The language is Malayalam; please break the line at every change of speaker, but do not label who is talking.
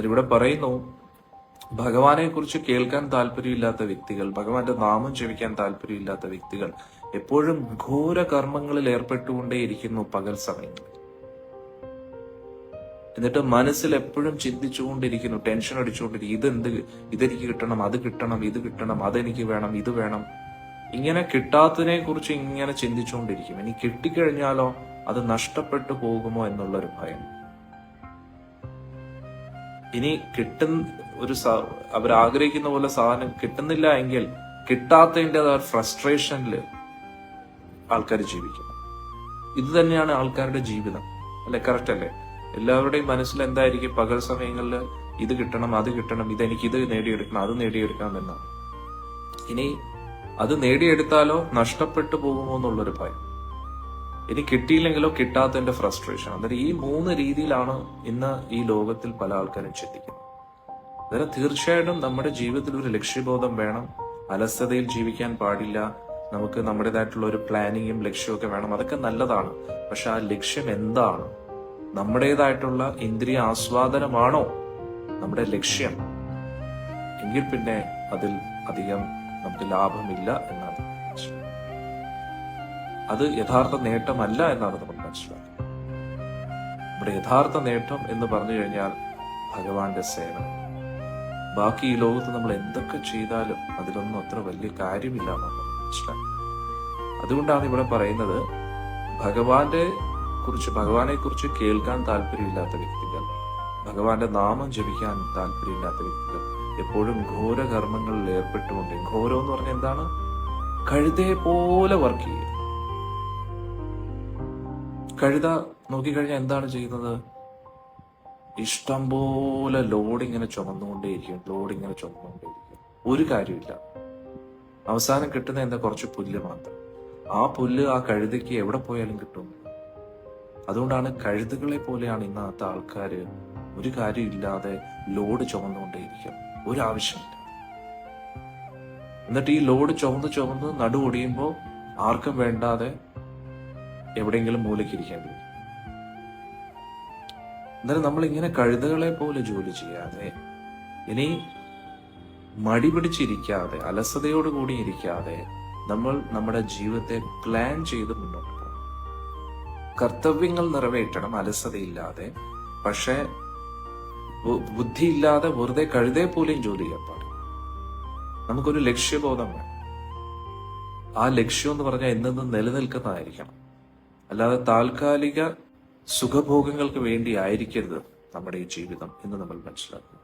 ഇവിടെ പറയുന്നു ഭഗവാനെ കുറിച്ച് കേൾക്കാൻ താല്പര്യമില്ലാത്ത വ്യക്തികൾ ഭഗവാന്റെ നാമം ജപിക്കാൻ താല്പര്യമില്ലാത്ത വ്യക്തികൾ എപ്പോഴും ഘോര കർമ്മങ്ങളിൽ ഏർപ്പെട്ടുകൊണ്ടേയിരിക്കുന്നു പകൽ സമയങ്ങളിൽ. എന്നിട്ട് മനസ്സിൽ എപ്പോഴും ചിന്തിച്ചുകൊണ്ടിരിക്കുന്നു ടെൻഷൻ അടിച്ചുകൊണ്ടിരിക്കും ഇതെന്ത്? ഇതെനിക്ക് കിട്ടണം അത് കിട്ടണം ഇത് കിട്ടണം അതെനിക്ക് വേണം ഇത് വേണം. ഇങ്ങനെ കിട്ടാത്തതിനെ കുറിച്ച് ഇങ്ങനെ ചിന്തിച്ചുകൊണ്ടിരിക്കും. ഇനി കിട്ടിക്കഴിഞ്ഞാലോ അത് നഷ്ടപ്പെട്ടു പോകുമോ എന്നുള്ളൊരു ഭയം. ഇനി കിട്ടുന്ന ഒരു ആഗ്രഹിക്കുന്ന പോലെ സാധനം കിട്ടുന്നില്ല എങ്കിൽ കിട്ടാത്തതിന്റെ ഫ്രസ്ട്രേഷനിൽ ആൾക്കാർ ജീവിക്കും. ഇത് തന്നെയാണ് ആൾക്കാരുടെ ജീവിതം. അല്ലെ? കറക്റ്റ് അല്ലേ? എല്ലാവരുടെയും മനസ്സിൽ എന്തായിരിക്കും? പകൽ സമയങ്ങളിൽ ഇത് കിട്ടണം അത് കിട്ടണം ഇതെനിക്ക് ഇത് നേടിയെടുക്കണം അത് നേടിയെടുക്കണം എന്നാണ്. ഇനി അത് നേടിയെടുത്താലോ നഷ്ടപ്പെട്ടു പോകുമോ എന്നുള്ളൊരു ഭയം. ഇനി കിട്ടിയില്ലെങ്കിലോ കിട്ടാത്തതിന്റെ ഫ്രസ്ട്രേഷൻ അന്നേരം ഈ മൂന്ന് രീതിയിലാണ് ഇന്ന് ഈ ലോകത്തിൽ പല ആൾക്കാരും ചിന്തിക്കുന്നത്. അന്നേരം തീർച്ചയായിട്ടും നമ്മുടെ ജീവിതത്തിൽ ഒരു ലക്ഷ്യബോധം വേണം. അലസതയിൽ ജീവിക്കാൻ പാടില്ല. നമുക്ക് നമ്മുടേതായിട്ടുള്ള ഒരു പ്ലാനിങ്ങും ലക്ഷ്യവും ഒക്കെ വേണം. അതൊക്കെ നല്ലതാണ്. പക്ഷെ ആ ലക്ഷ്യം എന്താണ്? നമ്മുടേതായിട്ടുള്ള ഇന്ദ്രിയ ആസ്വാദനമാണോ നമ്മുടെ ലക്ഷ്യം? എങ്കിൽ പിന്നെ അതിൽ അധികം നമുക്ക് ലാഭമില്ല എന്നാണ്. അത് യഥാർത്ഥ നേട്ടമല്ല എന്നാണ് നമ്മൾ മനസ്സിലാക്കുന്നത്. നമ്മുടെ യഥാർത്ഥ നേട്ടം എന്ന് പറഞ്ഞു കഴിഞ്ഞാൽ ഭഗവാന്റെ സേവനം. ബാക്കി ഈ ലോകത്ത് നമ്മൾ എന്തൊക്കെ ചെയ്താലും അതിലൊന്നും അത്ര വലിയ കാര്യമില്ല എന്നാണ് മനസ്സിലാക്കുന്നത്. അതുകൊണ്ടാണ് ഇവിടെ പറയുന്നത് ഭഗവാന്റെ കുറിച്ച് ഭഗവാനെ കുറിച്ച് കേൾക്കാൻ താല്പര്യമില്ലാത്ത വ്യക്തികൾ ഭഗവാന്റെ നാമം ജപിക്കാൻ താല്പര്യമില്ലാത്ത വ്യക്തികൾ എപ്പോഴും ഘോര കർമ്മങ്ങളിൽ ഏർപ്പെട്ടുകൊണ്ട് ഘോരം എന്ന് പറഞ്ഞാൽ എന്താണ്? കഴുതയെ പോലെ വർക്ക് ചെയ്യുക കഴുത നോക്കിക്കഴിഞ്ഞാൽ എന്താണ് ചെയ്യുന്നത്? ഇഷ്ടം പോലെ ലോഡ് ഇങ്ങനെ ചുമന്നുകൊണ്ടേയിരിക്കും ലോഡ് ഇങ്ങനെ ചുമന്നുകൊണ്ടേയിരിക്കും. ഒരു കാര്യമില്ല. അവസാനം കിട്ടുന്ന എന്താ? കുറച്ച് പുല്ല് മാത്രം. ആ പുല്ല് ആ കഴുതയ്ക്ക് എവിടെ പോയാലും കിട്ടും. അതുകൊണ്ടാണ് കഴുതുകളെ പോലെയാണ് ഇന്നത്തെ ആൾക്കാര് ഒരു കാര്യമില്ലാതെ ലോഡ് ചുമന്നുകൊണ്ടേയിരിക്കും ഒരാവശ്യമില്ല എന്നിട്ട് ഈ ലോഡ് ചുമന്ന് ചുമന്ന് നടു ഒടിയുമ്പോൾ ആർക്കും വേണ്ടാതെ എവിടെയെങ്കിലും മൂലയ്ക്ക് എന്നാലും നമ്മൾ ഇങ്ങനെ കഴുതകളെ പോലെ ജോലി ചെയ്യാതെ ഇനി മടി പിടിച്ചിരിക്കാതെ അലസതയോട് കൂടി ഇരിക്കാതെ നമ്മൾ നമ്മുടെ ജീവിതത്തെ പ്ലാൻ ചെയ്ത് മുന്നോട്ട് പോകും കർത്തവ്യങ്ങൾ നിറവേറ്റണം അലസതയില്ലാതെ. പക്ഷെ ബുദ്ധിയില്ലാതെ വെറുതെ കഴുതേ പോലെയും ജോലി ചെയ്യാൻ പാടില്ല. നമുക്കൊരു ലക്ഷ്യബോധം വേണം. ആ ലക്ഷ്യം എന്ന് പറഞ്ഞാൽ എന്നെന്നും നിലനിൽക്കുന്നതായിരിക്കണം. അല്ലാതെ താൽക്കാലിക സുഖഭോഗങ്ങൾക്ക് വേണ്ടി ആയിരിക്കരുത് നമ്മുടെ ഈ ജീവിതം എന്ന് നമ്മൾ മനസ്സിലാക്കുന്നു.